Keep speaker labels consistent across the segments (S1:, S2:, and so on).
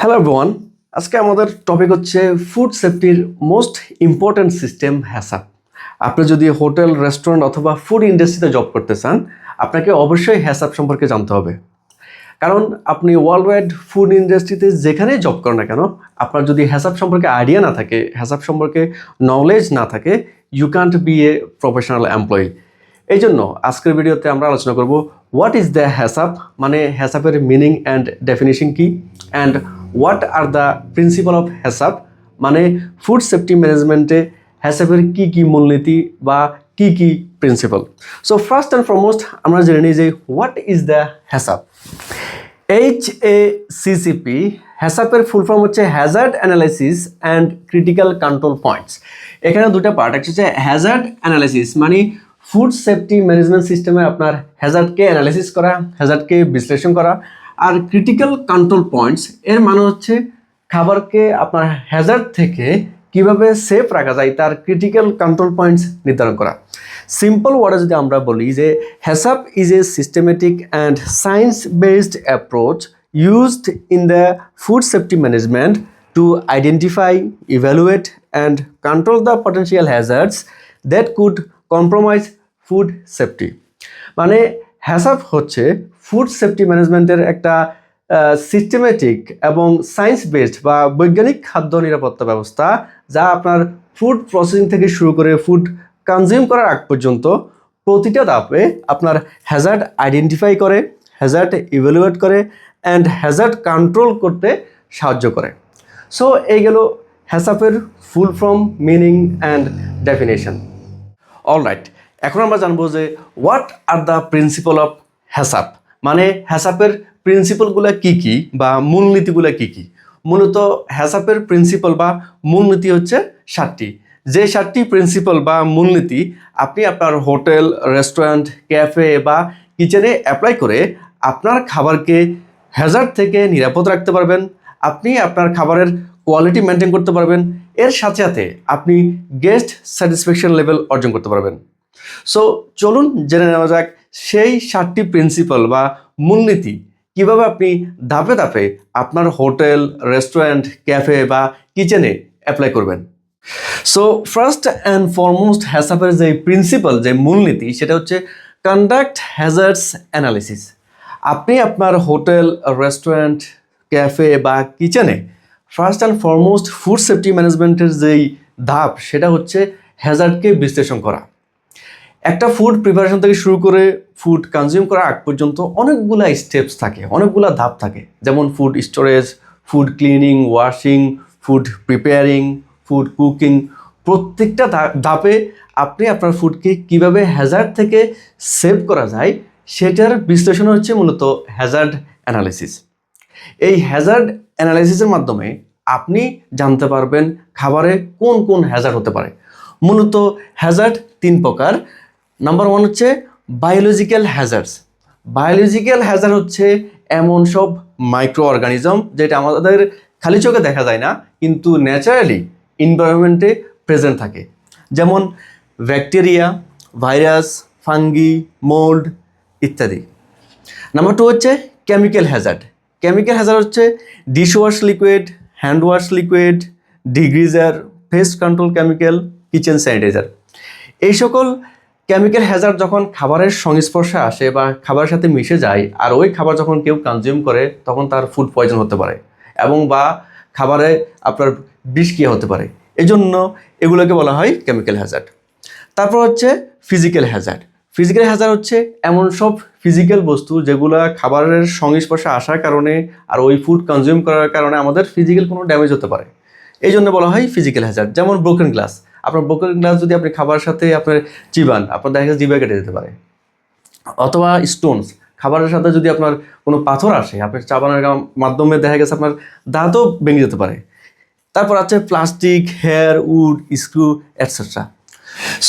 S1: Hello everyone আজকে আমাদের topic হচ্ছে ফুড সেফটির মোস্ট ইম্পর্ট্যান্ট সিস্টেম হ্যাসাপ আপনি যদি হোটেল রেস্টুরেন্ট অথবা ফুড ইন্ডাস্ট্রিতে জব করতে চান, আপনাকে অবশ্যই হ্যাসাপ সম্পর্কে জানতে হবে। কারণ আপনি ওয়ার্ল্ড ওয়াইড ফুড ইন্ডাস্ট্রিতে যেখানেই জব করেন না কেন, আপনার যদি হ্যাসাপ সম্পর্কে আইডিয়া না থাকে হ্যাসাপ সম্পর্কে নলেজ না থাকে you can't be a professional employee এই জন্য আজকের ভিডিওতে আমরা আলোচনা করব হোয়াট ইজ দ্য হ্যাসাপ মানে হ্যাসাপের মিনিং অ্যান্ড ডেফিনেশন কি? And what are the principal of HACCP মানে ফুড সেফটি ম্যানেজমেন্টে হ্যাসাপের কি কি মূলনীতি বা কি কি principal so first and foremost আমরা জেনে নিই যে what is the HACCP H A C C P হ্যাসাপের full form হচ্ছে hazard analysis and critical control points এখানে দুটো পার্ট একটা হচ্ছে হ্যাজার্ড অ্যানালাইসিস মানে ফুড সেফটি ম্যানেজমেন্ট সিস্টেমে আপনার হ্যাজার্ডকে অ্যানালাইসিস করা হ্যাজার্ডকে বিশ্লেষণ করা আর ক্রিটিক্যাল কন্ট্রোল পয়েন্টস এর মানে হচ্ছে খাবারকে আপনার হ্যাজার্ড থেকে কীভাবে সেফ রাখা যায় তার ক্রিটিক্যাল কন্ট্রোল পয়েন্টস নির্ধারণ করা। সিম্পল ওয়ার্ডে যদি আমরা বলি যে HACCP is a systematic and science based approach used in the food safety management to identify evaluate and control the potential hazards that could compromise food safety মানে HACCP হচ্ছে food safety ম্যানেজমেন্টের একটা systematic এবং science based বা বৈজ্ঞানিক খাদ্য নিরাপত্তা ব্যবস্থা যা আপনার ফুড প্রসেসিং থেকে শুরু করে ফুড কনজিউম করার আগ পর্যন্ত প্রতিটা ধাপে আপনার হ্যাজার্ড আইডেন্টিফাই করে হ্যাজার্ড ইভ্যালুয়েট করে অ্যান্ড হ্যাজার্ড কন্ট্রোল করতে সাহায্য করে। সো এই গেল হ্যাসাপের full form meaning and definition alright এখন আমরা জানব যে what are the principal of HACCP মানে হ্যাসাপের প্রিন্সিপালগুলো কি কি বা মূলনীতিগুলো কি কি? মূলত হ্যাসাপের প্রিন্সিপাল বা মূলনীতি হচ্ছে সাতটি। যে সাতটি প্রিন্সিপাল বা মূলনীতি আপনি আপনার হোটেল রেস্টুরেন্ট ক্যাফে বা কিচেনে অ্যাপ্লাই করে আপনার খাবারকে হ্যাজার্ড থেকে নিরাপদ রাখতে পারবেন, আপনি আপনার খাবারের কোয়ালিটি মেনটেন করতে পারবেন, এর সাথে সাথে আপনি গেস্ট স্যাটিসফ্যাকশন লেভেল অর্জন করতে পারবেন। সো চলুন জেনে নেওয়া যাক সেই সাতটি প্রিন্সিপাল বা মূলনীতি কীভাবে আপনি ধাপে ধাপে আপনার হোটেল রেস্টুরেন্ট ক্যাফে বা কিচেনে অ্যাপ্লাই করবেন। সো ফার্স্ট অ্যান্ড ফরমোস্ট হ্যাসাপের যে প্রিন্সিপাল যে মূলনীতি, সেটা হচ্ছে কন্ডাক্ট হ্যাজার্ডস অ্যানালিসিস আপনি আপনার হোটেল রেস্টুরেন্ট ক্যাফে বা কিচেনে first and foremost food safety ম্যানেজমেন্টের যেই ধাপ, সেটা হচ্ছে হ্যাজার্ডকে বিশ্লেষণ করা। একটা ফুড প্রিপারেশন থেকে শুরু করে ফুড কনজিউম করার আগ পর্যন্ত অনেকগুলা স্টেপস থাকে, অনেকগুলা ধাপ থাকে। যেমন food storage food cleaning washing food preparing food cooking প্রত্যেকটা ধাপে আপনি আপনার ফুডকে কীভাবে হ্যাজার্ড থেকে সেভ করা যায়, সেটার বিশ্লেষণ হচ্ছে মূলত হ্যাজার্ড অ্যানালিসিস এই হ্যাজার্ড অ্যানালাইসিসের মাধ্যমে আপনি জানতে পারবেন খাবারে কোন কোন হ্যাজার্ড হতে পারে। মূলত হ্যাজার্ড তিন প্রকার। নাম্বার ওয়ান হচ্ছে বায়োলজিক্যাল হ্যাজার্ডস বায়োলজিক্যাল হ্যাজার্ড হচ্ছে এমন সব মাইক্রো অর্গানিজম যেটা আমাদের খালি চোখে দেখা যায় না, কিন্তু ন্যাচারালি এনভায়রনমেন্টে প্রেজেন্ট থাকে। যেমন ব্যাকটেরিয়া ভাইরাস ফাঙ্গি মোল্ড ইত্যাদি। নাম্বার টু হচ্ছে কেমিক্যাল হ্যাজার্ড কেমিক্যাল হ্যাজার্ড হচ্ছে dishwash liquid hand wash liquid degreaser pest control chemical kitchen sanitiser এই সকল কেমিক্যাল হ্যাজার্ড যখন খাবারের সংস্পর্শে আসে বা খাবারের সাথে মিশে যায়, আর ওই খাবার যখন কেউ কনজিউম করে, তখন তার ফুড পয়জন হতে পারে এবং বা খাবারে আপনার বিষক্রিয়া হতে পারে। এজন্য এগুলোকে বলা হয় কেমিক্যাল হ্যাজার্ড তারপর হচ্ছে ফিজিক্যাল হ্যাজার্ড ফিজিক্যাল হ্যাজার্ড হচ্ছে এমন সব ফিজিক্যাল বস্তু যেগুলো খাবারের সংস্পর্শে আসার কারণে আর ওই ফুড কনজিউম করার কারণে আমাদের ফিজিক্যাল কোনো ড্যামেজ হতে পারে। এই জন্য বলা হয় ফিজিক্যাল হ্যাজার্ড যেমন ব্রোকেন গ্লাস আপনার ব্রোকেন গ্লাস যদি আপনি খাবারের সাথে আপনার চিবান আপনার দেখা গেছে জিভে কেটে যেতে পারে। অথবা স্টোনস খাবারের সাথে যদি আপনার কোনো পাথর আসে, আপনার চাবানোর মাধ্যমে দেখা গেছে আপনার দাঁতও ভেঙে যেতে পারে। তারপর আছে plastic hair wood screw etcetera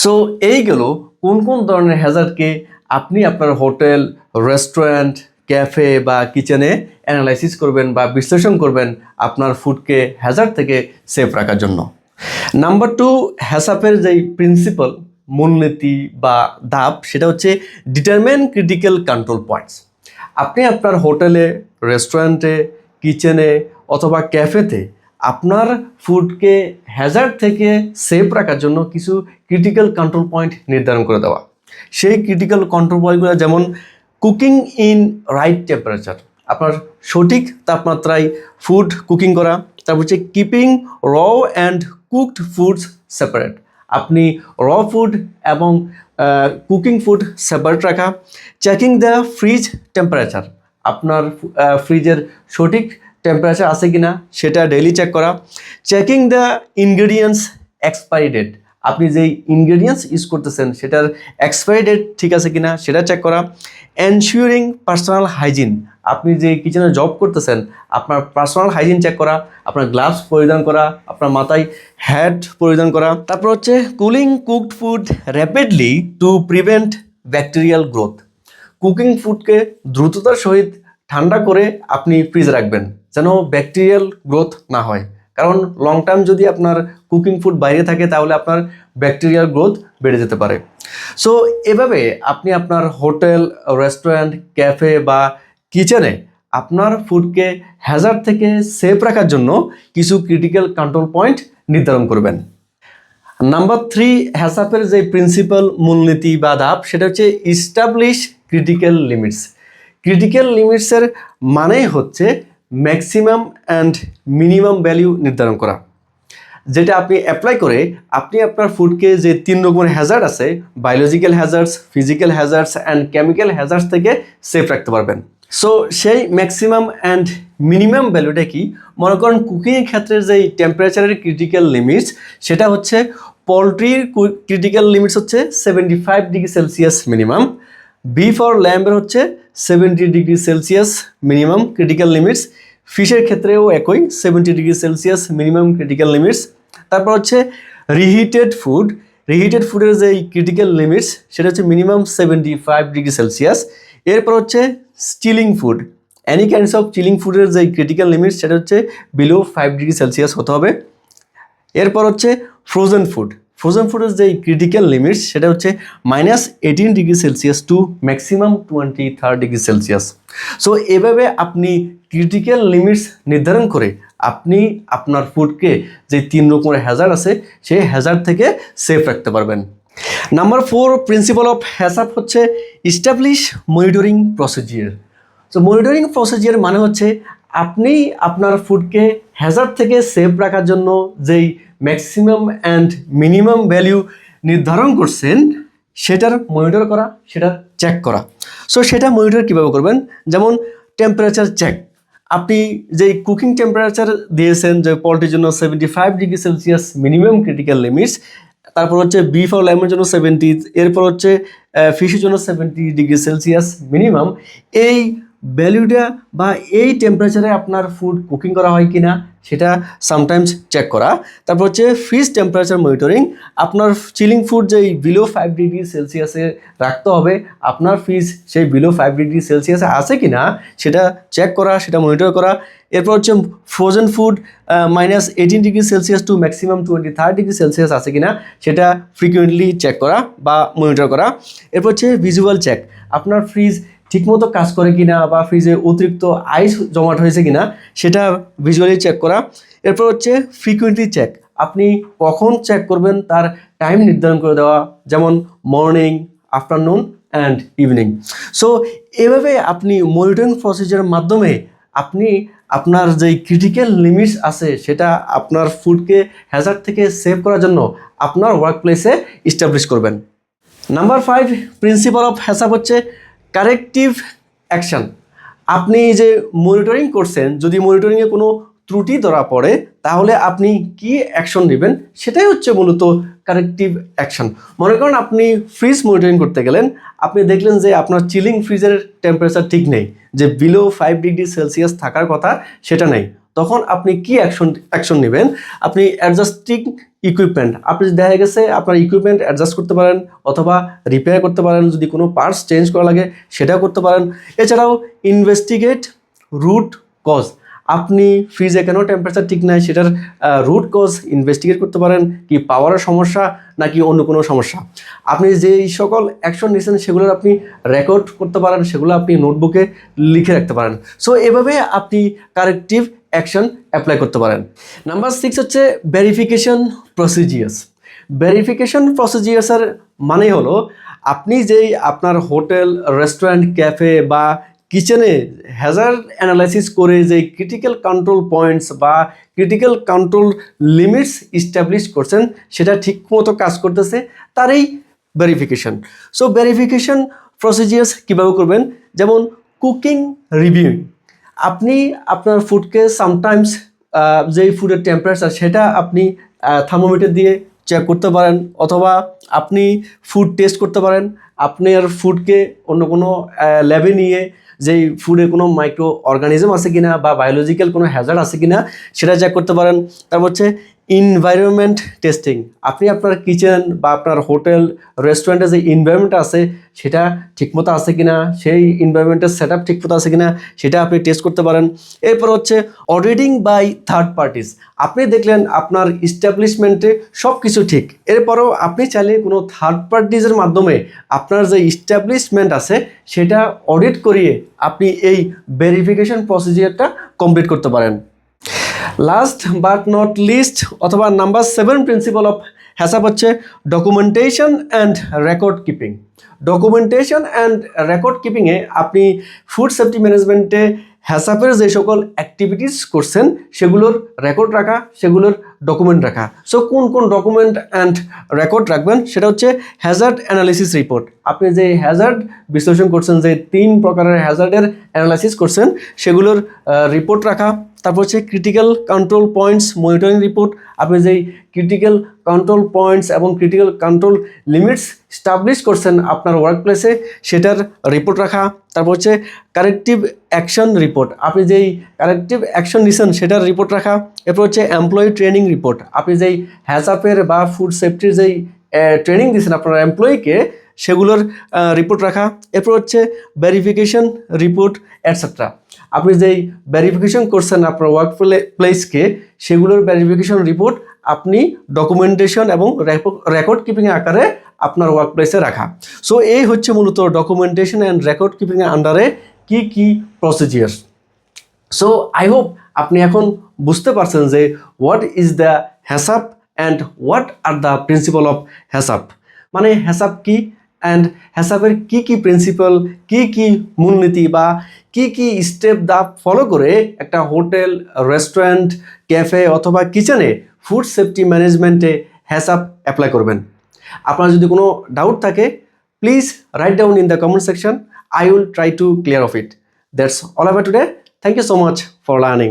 S1: so এইগুলো কোন কোন ধরনের হ্যাজার্ডকে আপনি আপনার হোটেল রেস্টুরেন্ট ক্যাফে বা কিচেনে অ্যানালাইসিস করবেন বা বিশ্লেষণ করবেন আপনার ফুডকে হ্যাজার্ড থেকে সেফ রাখার জন্য। নাম্বার টু হ্যাসাপের যেই প্রিন্সিপাল মূলনীতি বা ধাপ, সেটা হচ্ছে ডিটারমেন ক্রিটিক্যাল কন্ট্রোল পয়েন্টস আপনি আপনার হোটেলে রেস্টুরেন্টে কিচেনে অথবা ক্যাফেতে আপনার ফুডকে হ্যাজার্ড থেকে সেফ রাখার জন্য কিছু ক্রিটিক্যাল কন্ট্রোল পয়েন্ট নির্ধারণ করে দেওয়া। সেই ক্রিটিক্যাল কন্ট্রোল পয়েন্টগুলো যেমন কুকিং ইন রাইট টেম্পারেচার আপনার সঠিক তাপমাত্রায় ফুড কুকিং করা, তারপর হচ্ছে কিপিং র অ্যান্ড কুকড ফুডস সেপারেট আপনি র ফুড এবং কুকিং ফুড সেপারেট রাখা। চেকিং দ্য ফ্রিজ টেম্পারেচার আপনার ফ্রিজের সঠিক টেম্পারেচার আছে কি না সেটা ডেইলি চেক করা। Checking the ingredients expiry date আপনি যেই ইনগ্রেডিয়েন্টস ইউজ করতেছেন, সেটার এক্সপায়ারি ডেট ঠিক আছে কিনা সেটা চেক করা এনশিওরিং পার্সোনাল হাইজিন আপনি যে কিচেনে জব করতেছেন, আপনার পার্সোনাল হাইজিন চেক করা, আপনার গ্লাভস পরিধান করা, আপনার মাথায় হ্যাট পরিধান করা। তারপর হচ্ছে cooling cooked food rapidly to prevent bacterial growth cooking ফুডকে দ্রুততার সহিত ঠান্ডা করে আপনি ফ্রিজে রাখবেন, যেন ব্যাকটেরিয়াল গ্রোথ না হয়। কারণ লং টার্ম যদি আপনার কুকিং ফুড বাইরে থাকে, তাহলে আপনার ব্যাকটেরিয়াল গ্রোথ বেড়ে যেতে পারে। সো এভাবে আপনি আপনার হোটেল রেস্টুরেন্ট ক্যাফে বা কিচেনে আপনার ফুডকে হ্যাজার থেকে সেফ রাখার জন্য কিছু ক্রিটিক্যাল কন্ট্রোল পয়েন্ট নির্ধারণ করবেন। নাম্বার থ্রি হ্যাসাপের যে প্রিন্সিপাল মূলনীতি বা ধাপ, সেটা হচ্ছে ইস্টাবলিশ ক্রিটিক্যাল লিমিটস ক্রিটিক্যাল লিমিটসের মানেই হচ্ছে ম্যাক্সিমাম অ্যান্ড মিনিমাম ভ্যালু নির্ধারণ করা। যেটা আপনি অ্যাপ্লাই করে আপনি আপনার ফুডকে যে তিন রকমের হ্যাজার্ড আছে biological hazards physical hazards and chemical hazards থেকে সেফ রাখতে পারবেন। সো সেই ম্যাক্সিমাম অ্যান্ড মিনিমাম ভ্যালুটা কি? মনে করেন কুকিংয়ের ক্ষেত্রে যে টেম্পারেচারের ক্রিটিক্যাল লিমিটস সেটা হচ্ছে পোলট্রির ক্রিটিক্যাল লিমিটস হচ্ছে seventy five degree Celsius minimum beef for ল্যাম্বের হচ্ছে seventy degree Celsius minimum critical limits ফিশের ক্ষেত্রেও একই seventy degree Celsius minimum critical limits তারপর হচ্ছে রিহিটেড ফুড রিহিটেড ফুডের যে ক্রিটিক্যাল লিমিটস সেটা হচ্ছে minimum seventy five degree Celsius এরপর হচ্ছে stealing food any kinds of chilling ফুডের যে ক্রিটিক্যাল লিমিটস সেটা হচ্ছে বিলো ফাইভ ডিগ্রি সেলসিয়াস হতে হবে। এরপর হচ্ছে ফ্রোজেন ফুড ফ্রোজেন ফুডের যে ক্রিটিক্যাল লিমিটস সেটা হচ্ছে minus eighteen degree Celsius to maximum twenty third degree Celsius so এভাবে আপনি ক্রিটিক্যাল লিমিটস নির্ধারণ করে আপনি আপনার ফুডকে যে তিন রকমের হ্যাজার আছে, সেই হ্যাজার থেকে সেফ রাখতে পারবেন। Number four principle of HACCP হচ্ছে ইস্টাবলিশ মনিটরিং প্রসিজিয়ার তো মনিটরিং প্রসিজিয়ার মানে হচ্ছে আপনি আপনার ফুডকে হ্যাজার থেকে সেফ রাখার জন্য যেই ম্যাক্সিমাম অ্যান্ড মিনিমাম ভ্যালু নির্ধারণ করছেন, সেটার মনিটর করা, সেটা চেক করা। সো সেটা মনিটর কীভাবে করবেন? যেমন টেম্পারেচার চেক আপনি যে কুকিং টেম্পারেচার দিয়েছেন, যে পোলট্রির জন্য seventy five degree Celsius minimum critical limits তারপর হচ্ছে বিফ আর ল্যামের জন্য সেভেন্টি এরপর হচ্ছে ফিশের জন্য সেভেন্টি ডিগ্রি সেলসিয়াস মিনিমাম এই ভ্যালুটা বা এই টেম্পারেচারে আপনার ফুড কুকিং করা হয় কি না সেটা সামটাইমস চেক করা। তারপর হচ্ছে ফ্রিজ টেম্পারেচার মনিটরিং আপনার চিলিং ফুড যেই বিলো ফাইভ ডিগ্রি সেলসিয়াসে রাখতে হবে, আপনার ফ্রিজ সেই বিলো ফাইভ ডিগ্রি সেলসিয়াসে আছে কি না সেটা চেক করা, সেটা মনিটর করা। এরপর হচ্ছে frozen food minus eighteen degree Celsius to maximum twenty third degree Celsius আছে কিনা, সেটা ফ্রিকুয়েন্টলি চেক করা বা মনিটর করা। এরপর হচ্ছে ভিজুয়াল চেক আপনার ফ্রিজ ঠিকমতো কাজ করে কিনা বা ফ্রিজে অতিরিক্ত আইস জমাট হয়েছে কিনা, সেটা ভিজুয়ালি চেক করা। এরপর হচ্ছে ফ্রিকুয়েন্টলি চেক আপনি কখন চেক করবেন তার টাইম নির্ধারণ করে দেওয়া, যেমন morning afternoon and evening so এভাবে আপনি মনিটরিং প্রসিজারের মাধ্যমে আপনি আপনার যেই ক্রিটিক্যাল লিমিটস আছে, সেটা আপনার ফুডকে হ্যাজার থেকে সেভ করার জন্য আপনার ওয়ার্ক প্লেসে ইস্টাবলিশ করবেন। Number five principal of HACCP হচ্ছে কারেক্টিভ অ্যাকশান আপনি যে মনিটরিং করছেন, যদি মনিটরিংয়ে কোনো ত্রুটি ধরা পড়ে, তাহলে আপনি কি অ্যাকশন নেবেন? সেটাই হচ্ছে মূলত কারেক্টিভ অ্যাকশন মনে করেন আপনি ফ্রিজ মনিটরিং করতে গেলেন, আপনি দেখলেন যে আপনার চিলিং ফ্রিজের টেম্পারেচার ঠিক নেই, যে বিলো ফাইভ ডিগ্রি সেলসিয়াস থাকার কথা সেটা নেই। তখন আপনি কি অ্যাকশন অ্যাকশন নেবেন? আপনি অ্যাডজাস্টিং ইকুইপমেন্ট আপনি দেখা গেছে আপনার ইকুইপমেন্ট অ্যাডজাস্ট করতে পারেন অথবা রিপেয়ার করতে পারেন, যদি কোনো পার্টস চেঞ্জ করা লাগে, সেটাও করতে পারেন। এছাড়াও ইনভেস্টিগেট রুট কজ আপনি ফ্রিজে কেন টেম্পারেচার ঠিক নাই, সেটার রুট কজ ইনভেস্টিগেট করতে পারেন, কি পাওয়ারের সমস্যা নাকি অন্য কোনো সমস্যা। আপনি যেই সকল অ্যাকশন নিয়েছেন সেগুলোর আপনি রেকর্ড করতে পারেন, সেগুলো আপনি নোটবুকে লিখে রাখতে পারেন। সো এভাবে আপনি কারেক্টিভ অ্যাকশন অ্যাপ্লাই করতে পারেন। নাম্বার সিক্স হচ্ছে ভেরিফিকেশন প্রসিজিয়ার্স ভেরিফিকেশন প্রসিজিয়ার্সের মানে হলো, আপনি যেই আপনার হোটেল রেস্টুরেন্ট ক্যাফে বা কিচেনে হ্যাজার অ্যানালাইসিস করে যে ক্রিটিক্যাল কন্ট্রোল পয়েন্টস বা ক্রিটিক্যাল কন্ট্রোল লিমিটস ইস্টাবলিশ করছেন, সেটা ঠিকমতো কাজ করতেছে তারই ভেরিফিকেশন সো ভেরিফিকেশন প্রসিজিয়ার্স কীভাবে করবেন? যেমন কুকিং রিভিউইং আপনি আপনার ফুডকে সামটাইমস যেই ফুডের টেম্পারেচার সেটা আপনি থার্মোমিটার দিয়ে চেক করতে পারেন অথবা আপনি ফুড টেস্ট করতে পারেন। আপনার ফুডকে অন্য কোনো ল্যাবে নিয়ে যেই ফুডে কোনো মাইক্রো অর্গানিজম আছে কিনা বা বায়োলজিক্যাল কোনো হ্যাজার্ড আছে কিনা সেটা চেক করতে পারেন। তারপর হচ্ছে ইনভায়রনমেন্ট টেস্টিং আপনি আপনার কিচেন বা আপনার হোটেল রেস্টুরেন্টে যে ইনভায়রনমেন্ট আছে, সেটা ঠিকমতো আছে কিনা, সেই ইনভায়রনমেন্টের সেট আপ ঠিকমতো আছে কিনা, সেটা আপনি টেস্ট করতে পারেন। এরপর হচ্ছে অডিটিং বাই থার্ড পার্টিস আপনি দেখলেন আপনার ইস্টাবলিশমেন্টে সব কিছু ঠিক। এরপরও আপনি চাইলে কোনো থার্ড পার্টিসের মাধ্যমে আপনার যে ইস্টাবলিশমেন্ট আছে, সেটা অডিট করিয়ে আপনি এই ভেরিফিকেশন প্রসিজিয়ারটা কমপ্লিট করতে পারেন। লাস্ট বাট নট লিস্ট অথবা number seven principal of HACCP হচ্ছে documentation and record keeping documentation and record কিপিংয়ে আপনি ফুড সেফটি ম্যানেজমেন্টে হ্যাসাপের যে সকল অ্যাক্টিভিটিস করছেন, সেগুলোর রেকর্ড রাখা, সেগুলোর ডকুমেন্ট রাখা। সো কোন কোন ডকুমেন্ট অ্যান্ড রেকর্ড রাখবেন, সেটা হচ্ছে হ্যাজার্ড অ্যানালিসিস রিপোর্ট আপনি যে হ্যাজার্ড বিশ্লেষণ করছেন, যে তিন প্রকারের হ্যাজার্ডের অ্যানালাইসিস করছেন, সেগুলোর রিপোর্ট রাখা তারপর হচ্ছে critical control points monitoring report আপনি যেই ক্রিটিক্যাল কন্ট্রোল পয়েন্টস এবং ক্রিটিক্যাল কন্ট্রোল লিমিটস স্টাবলিশ করছেন আপনার ওয়ার্ক প্লেসে সেটার রিপোর্ট রাখা, তারপর হচ্ছে কারেক্টিভ অ্যাকশন রিপোর্ট আপনি যেই কারেক্টিভ অ্যাকশন নিছেন সেটার রিপোর্ট রাখা, এরপর হচ্ছে এমপ্লয়ি ট্রেনিং রিপোর্ট আপনি যেই হ্যাজআপের বা ফুড সেফটির যেই ট্রেনিং দিয়েছেন আপনার এমপ্লয়িকে সেগুলোর রিপোর্ট রাখা, এরপর হচ্ছে ভেরিফিকেশন রিপোর্ট অ্যাটসেট্রা আপনি যেই ভেরিফিকেশন করছেন আপনার ওয়ার্ক প্লেসকে সেগুলোর ভেরিফিকেশন রিপোর্ট আপনি ডকুমেন্টেশন এবং রেকর্ড কিপিং আকারে আপনার ওয়ার্ক প্লেসে রাখা। সো এই হচ্ছে মূলত ডকুমেন্টেশন অ্যান্ড রেকর্ড কিপিংয়ের আন্ডারে কী কী প্রসিজিয়ার সো আই হোপ আপনি এখন বুঝতে পারছেন যে what is the HACCP and what are the principal of HACCP মানে হ্যাসাপ কি অ্যান্ড হ্যাসাপের কি কি প্রিন্সিপাল কি কি মূলনীতি বা কি কি স্টেপ দা ফলো করে একটা হোটেল রেস্টুরেন্ট ক্যাফে অথবা কিচেনে ফুড সেফটি ম্যানেজমেন্টে হ্যাসাপ অ্যাপ্লাই করবেন। আপনার যদি কোনো ডাউট থাকে please write down in the comment section I will try to clear of it that's all about today thank you so much for learning